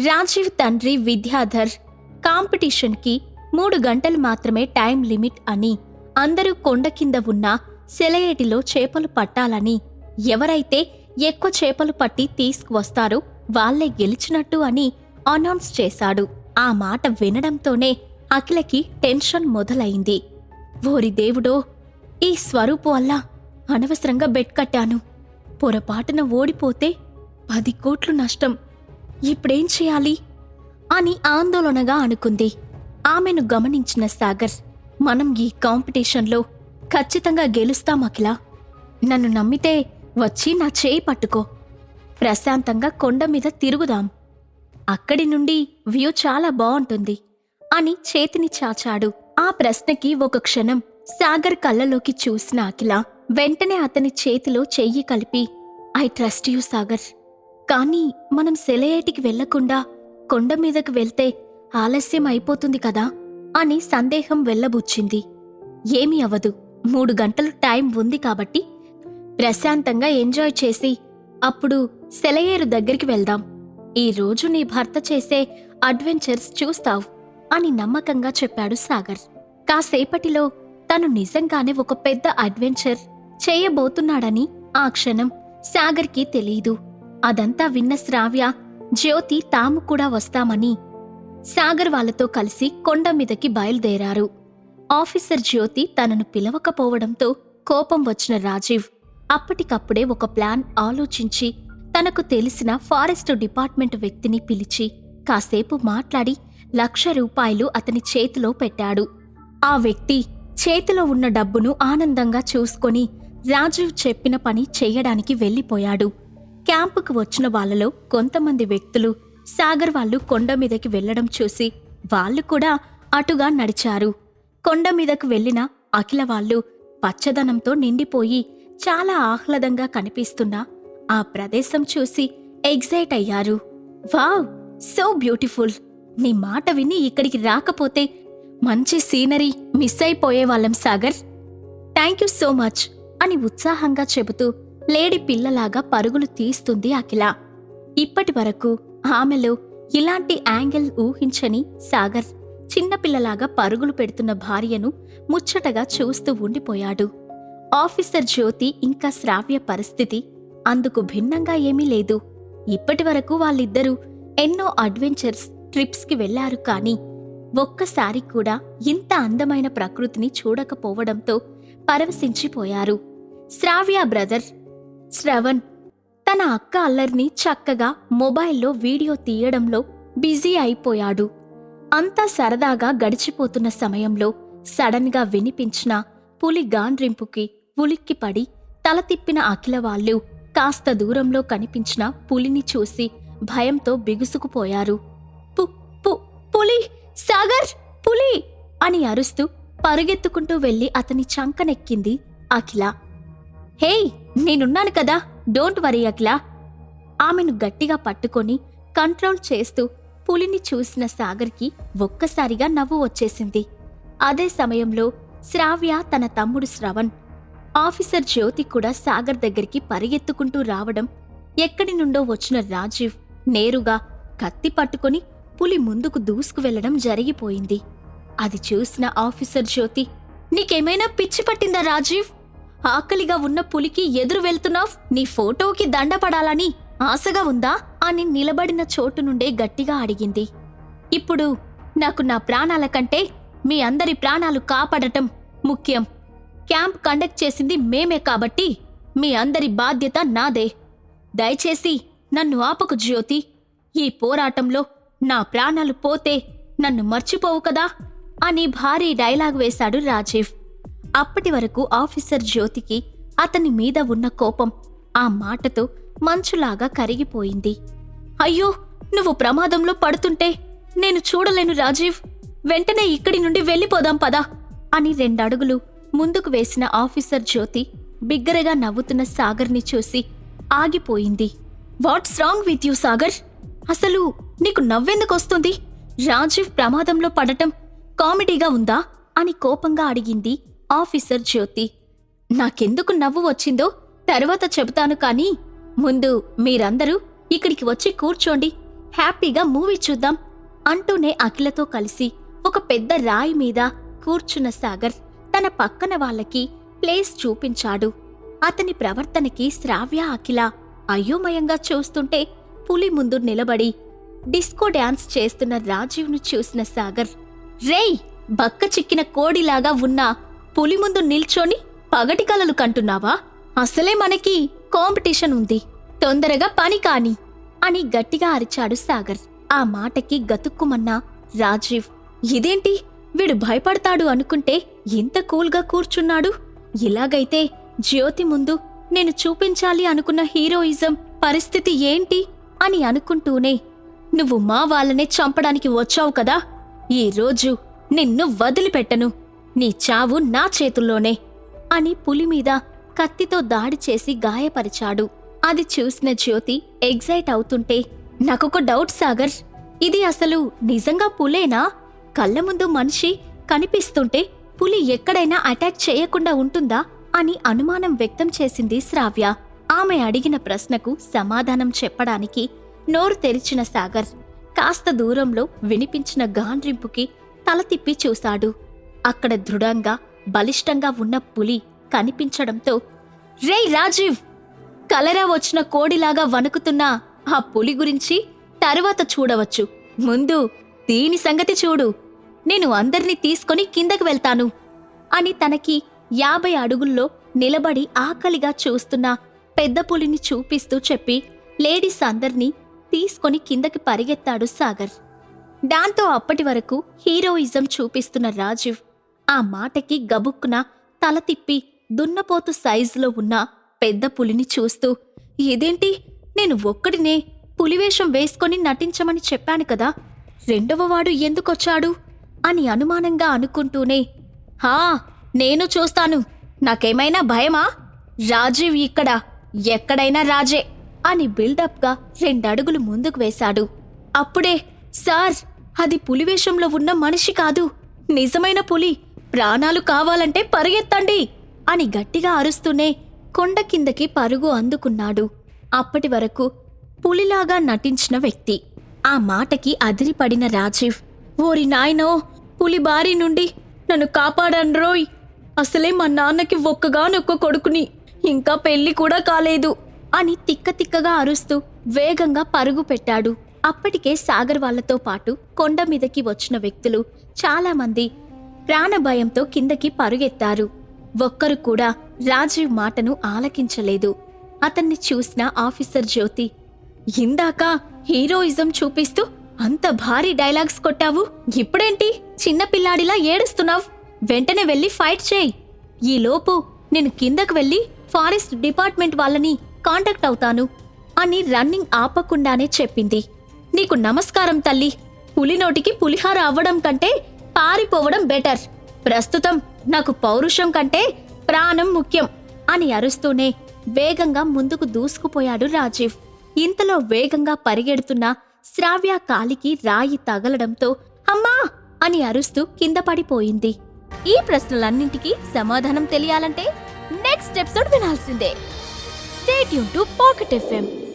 రాజీవ్ తండ్రి విద్యాధర్ కాంపిటీషన్కి మూడు గంటలు మాత్రమే టైం లిమిట్ అని అందరూ కొండ కింద ఉన్న సెలయేటిలో చేపలు పట్టాలని ఎవరైతే ఎక్కువ చేపలు పట్టి తీసుకువస్తారో వాళ్ళే గెలిచినట్టు అని అనౌన్స్ చేశాడు. ఆ మాట వినడంతోనే అఖిలకి టెన్షన్ మొదలైంది. ఓరి దేవుడో ఈ స్వరూపు వల్ల అనవసరంగా బెట్ కట్టాను. పొరపాటున ఓడిపోతే పది కోట్లు నష్టం. ఇప్పుడేం చేయాలి? అని ఆందోళనగా అనుకుంది. ఆమెను గమనించిన సాగర్ మనం ఈ కాంపిటీషన్లో ఖచ్చితంగా గెలుస్తాం అఖిల. నన్ను నమ్మితే వచ్చి నా చేయి పట్టుకో. ప్రశాంతంగా కొండ మీద తిరుగుదాం. అక్కడి నుండి వ్యూ చాలా బాగుంటుంది అని చేతిని చాచాడు. ఆ ప్రశ్నకి ఒక క్షణం సాగర్ కళ్ళలోకి చూసిన అఖిల వెంటనే అతని చేతిలో చెయ్యి కలిపి ఐ ట్రస్ట్ యూ సాగర్. కానీ మనం సెలయేటికి వెళ్ళకుండా కొండ మీదకు వెళ్తే ఆలస్యం అయిపోతుంది కదా అని సందేహం వెళ్ళబుచ్చింది. ఏమీ అవదు. మూడు గంటలు టైం ఉంది కాబట్టి ప్రశాంతంగా ఎంజాయ్ చేసి అప్పుడు సెలయేరు దగ్గరికి వెళ్దాం. ఈ రోజు నీ భర్త చేసే అడ్వెంచర్స్ చూస్తావు అని నమ్మకంగా చెప్పాడు సాగర్. కాసేపటిలో తను నిజంగానే ఒక పెద్ద అడ్వెంచర్ చేయబోతున్నాడని ఆ క్షణం సాగర్కి తెలీదు అదంతా విన్న శ్రావ్య జ్యోతి తాము కూడా వస్తామని సాగర్ వాళ్ళతో కలిసి కొండ మీదకి బయలుదేరారు. ఆఫీసర్ జ్యోతి తనను పిలవకపోవడంతో కోపం వచ్చిన రాజీవ్ అప్పటికప్పుడే ఒక ప్లాన్ ఆలోచించి తనకు తెలిసిన ఫారెస్ట్ డిపార్ట్మెంట్ వ్యక్తిని పిలిచి కాసేపు మాట్లాడి లక్ష రూపాయలు అతని చేతిలో పెట్టాడు. ఆ వ్యక్తి చేతిలో ఉన్న డబ్బును ఆనందంగా చూసుకొని రాజీవ్ చెప్పిన పని చెయ్యడానికి వెళ్ళిపోయాడు. క్యాంపుకు వచ్చిన వాళ్ళలో కొంతమంది వ్యక్తులు సాగర్ వాళ్ళు కొండ మీదకి వెళ్ళడం చూసి వాళ్ళు కూడా అటుగా నడిచారు. కొండ మీదకు వెళ్ళిన అఖిల వాళ్ళు పచ్చదనంతో నిండిపోయి చాలా ఆహ్లాదంగా కనిపిస్తున్న ఆ ప్రదేశం చూసి ఎగ్జైట్ అయ్యారు. వావ్! So beautiful! నీ మాట విని ఇక్కడికి రాకపోతే మంచి scenery miss అయిపోయేవాళ్ళం Sagar! Thank you so much అని ఉత్సాహంగా చెబుతూ లేడి పిల్లలాగా పరుగులు తీస్తుంది అఖిల. ఇప్పటి వరకు ఆమెలో ఇలాంటి యాంగిల్ ఊహించని సాగర్ చిన్నపిల్లలాగా పరుగులు పెడుతున్న భార్యను ముచ్చటగా చూస్తూ ఉండిపోయాడు. ఆఫీసర్ జ్యోతి ఇంకా శ్రావ్య పరిస్థితి అందుకు భిన్నంగా ఏమీ లేదు. ఇప్పటి వరకు వాళ్ళిద్దరూ ఎన్నో అడ్వెంచర్స్ ట్రిప్స్కి వెళ్ళారు కానీ ఒక్కసారి కూడా ఇంత అందమైన ప్రకృతిని చూడకపోవడంతో పరవశించిపోయారు. శ్రావ్య బ్రదర్ శ్రవణ్ తన అక్క అల్లరిని చక్కగా మొబైల్లో వీడియో తీయడంలో బిజీ అయిపోయాడు. అంతా సరదాగా గడిచిపోతున్న సమయంలో సడన్గా వినిపించిన పులి గాండ్రింపుకి ఉలిక్కిపడి తల తిప్పిన అఖిల వాళ్ళు కాస్త దూరంలో కనిపించిన పులిని చూసి భయంతో బిగుసుకుపోయారు. పు పు పులి! సాగర్! పులి! అని అరుస్తూ పరుగెత్తుకుంటూ వెళ్ళి అతని చంకనెక్కింది అఖిల. హేయ్! నేనున్నాను కదా డోంట్ వరీ అఖిల. ఆమెను గట్టిగా పట్టుకొని కంట్రోల్ చేస్తూ పులిని చూసిన సాగర్కి ఒక్కసారిగా నవ్వు వచ్చేసింది. అదే సమయంలో శ్రావ్య తన తమ్ముడు శ్రవణ్ ఆఫీసర్ జ్యోతి కూడా సాగర్ దగ్గరికి పరిగెత్తుకుంటూ రావడం ఎక్కడి నుండో వచ్చిన రాజీవ్ నేరుగా కత్తి పట్టుకొని పులి ముందుకు దూసుకు వెళ్ళడం జరిగిపోయింది. అది చూసిన ఆఫీసర్ జ్యోతి నీకేమైనా పిచ్చి పట్టిందా రాజీవ్? ఆకలిగా ఉన్న పులికి ఎదురు వెళ్తున్నావ్? నీ ఫోటోకి దండపడాలని ఆశగా ఉందా? అని నిలబడిన చోటు నుండే గట్టిగా అడిగింది. ఇప్పుడు నాకు నా ప్రాణాల కంటే మీ అందరి ప్రాణాలు కాపాడటం ముఖ్యం. క్యాంప్ కండక్ట్ చేసింది మేమే కాబట్టి మీ అందరి బాధ్యత నాదే. దయచేసి నన్ను ఆపకు జ్యోతి. ఈ పోరాటంలో నా ప్రాణాలు పోతే నన్ను మర్చిపోవు కదా? అని భారీ డైలాగ్ వేశాడు రాజీవ్. అప్పటి వరకు ఆఫీసర్ జ్యోతికి అతని మీద ఉన్న కోపం ఆ మాటతో మంచులాగా కరిగిపోయింది. అయ్యో నువ్వు ప్రమాదంలో పడుతుంటే నేను చూడలేను రాజీవ్. వెంటనే ఇక్కడి నుండి వెళ్ళిపోదాం పదా అని రెండడుగులు ముందుకు వేసిన ఆఫీసర్ జ్యోతి బిగ్గరగా నవ్వుతున్న సాగర్ని చూసి ఆగిపోయింది. What's wrong with you Sagar? అసలు నీకు నవ్వెందుకొస్తుంది రాజీవ్ ప్రమాదంలో పడటం కామెడీగా ఉందా? అని కోపంగా అడిగింది ఆఫీసర్ జ్యోతి నాకెందుకు నవ్వు వచ్చిందో తర్వాత చెబుతాను కానీ ముందు మీరందరూ ఇక్కడికి వచ్చి కూర్చోండి హ్యాపీగా మూవీ చూద్దాం అంటూనే అఖిలతో కలిసి ఒక పెద్ద రాయి మీద కూర్చున్న సాగర్ తన పక్కన వాళ్ళకి ప్లేస్ చూపించాడు. అతని ప్రవర్తనకి శ్రావ్య అఖిల అయోమయంగా చూస్తుంటే పులి ముందు నిలబడి డిస్కో డ్యాన్స్ చేస్తున్న రాజీవ్ను చూసిన సాగర్ రేయ్ బక్క చిక్కిన కోడిలాగా ఉన్న పులి ముందు నిల్చొని పగటి కలలు కంటున్నావా? అసలే మనకి కాంపిటీషన్ ఉంది. తొందరగా పని కాని అని గట్టిగా అరిచాడు సాగర్. ఆ మాటకి గతుక్కుమన్న రాజీవ్. ఇదేంటి? వీడు భయపడతాడు అనుకుంటే ఇంత కూల్గా కూర్చున్నాడు? ఇలాగైతే జ్యోతి ముందు నేను చూపించాలి అనుకున్న హీరోయిజం పరిస్థితి ఏంటి? అని అనుకుంటూనే నువ్వు మా వాళ్ళనే చంపడానికి వచ్చావు కదా? ఈ రోజు నిన్ను వదిలిపెట్టను. నీ చావు నా చేతుల్లోనే అని పులి మీద కత్తితో దాడి చేసి గాయపరిచాడు. అది చూసిన జ్యోతి ఎగ్జైట్ అవుతుంటే నాకొక డౌట్ సాగర్. ఇది అసలు నిజంగా పులేనా? కళ్ళ ముందు మనిషి కనిపిస్తుంటే పులి ఎక్కడైనా అటాక్ చేయకుండా ఉంటుందా? అని అనుమానం వ్యక్తం చేసింది శ్రావ్య. ఆమె అడిగిన ప్రశ్నకు సమాధానం చెప్పడానికి నోరు తెరిచిన సాగర్ కాస్త దూరంలో వినిపించిన గాండ్రింపుకి తల తిప్పి చూశాడు. అక్కడ దృఢంగా బలిష్టంగా ఉన్న పులి కనిపించడంతో రేయ్ రాజీవ్ కలరా వచ్చిన కోడిలాగా వణుకుతున్న ఆ పులి గురించి తరువాత చూడవచ్చు. ముందు దీని సంగతి చూడు. నేను అందరినీ తీసుకొని కిందకి వెళ్తాను. అని తనకి యాభై అడుగుల్లో నిలబడి ఆకలిగా చూస్తున్న పెద్ద పులిని చూపిస్తూ చెప్పి లేడీస్ అందర్నీ తీసుకొని కిందకి పరిగెత్తాడు సాగర్. దాంతో అప్పటి వరకు హీరోయిజం చూపిస్తున్న రాజీవ్ ఆ మాటకి గబుక్కున తల తిప్పి దున్నపోతు సైజులో ఉన్న పెద్ద పులిని చూస్తూ ఇదేంటి? నేను ఒక్కడినే పులివేషం వేసుకొని నటించమని చెప్పాను కదా రెండవ వాడు ఎందుకొచ్చాడు? అని అనుమానంగా అనుకుంటూనే హా నేను చూస్తాను. నాకేమైనా భయమా? రాజీవ్ ఇక్కడ ఎక్కడైనా రాజే అని బిల్డప్గా రెండడుగులు ముందుకు వేశాడు. అప్పుడే సార్ అది పులివేషంలో ఉన్న మనిషి కాదు నిజమైన పులి. ప్రాణాలు కావాలంటే పరిగెత్తండి అని గట్టిగా అరుస్తూనే కొండ కిందకి పరుగు అందుకున్నాడు. అప్పటి వరకు పులిలాగా నటించిన వ్యక్తి. ఆ మాటకి అదిరిపడిన రాజీవ్ ఓరి నాయనో పులి బారి నుండి నన్ను కాపాడాను రోయ్. అసలే మా నాన్నకి ఒక్కగానొక్క కొడుకుని ఇంకా పెళ్ళి కూడా కాలేదు అని తిక్క తిక్కగా అరుస్తూ వేగంగా పరుగు పెట్టాడు. అప్పటికే సాగర్ వాళ్ళతో పాటు కొండ మీదకి వచ్చిన వ్యక్తులు చాలామంది ప్రాణభయంతో కిందకి పరుగెత్తారు. ఒక్కరు కూడా రాజీవ్ మాటను ఆలకించలేదు. అతన్ని చూసిన ఆఫీసర్ జ్యోతి ఇందాక హీరోయిజం చూపిస్తూ అంత భారీ డైలాగ్స్ కొట్టావు. ఇప్పుడేంటి? చిన్నపిల్లాడిలా ఏడుస్తున్నావు. వెంటనే వెళ్ళి ఫైట్ చేయి. ఈలోపు నేను కిందకు వెళ్ళి ఫారెస్ట్ డిపార్ట్మెంట్ వాళ్ళని కాంటాక్ట్ అవుతాను అని రన్నింగ్ ఆపకుండానే చెప్పింది. నీకు నమస్కారం తల్లి. పులినోటికి పులిహార అవ్వడం కంటే పారిపోవడం బెటర్. ప్రస్తుతం నాకు పౌరుషం కంటే ప్రాణం ముఖ్యం అని అరుస్తూనే వేగంగా ముందుకు దూసుకుపోయాడు రాజీవ్. ఇంతలో వేగంగా పరిగెడుతున్న శ్రావ్య కాలికి రాయి తగలడంతో అమ్మా! అని అరుస్తూ కింద పడిపోయింది. ఈ ప్రశ్నలన్నింటికీ సమాధానం తెలియాలంటే నెక్స్ట్ ఎపిసోడ్ వినాల్సిందే. స్టేట్ యూన్ టు పాకెట్ ఎఫ్ఎం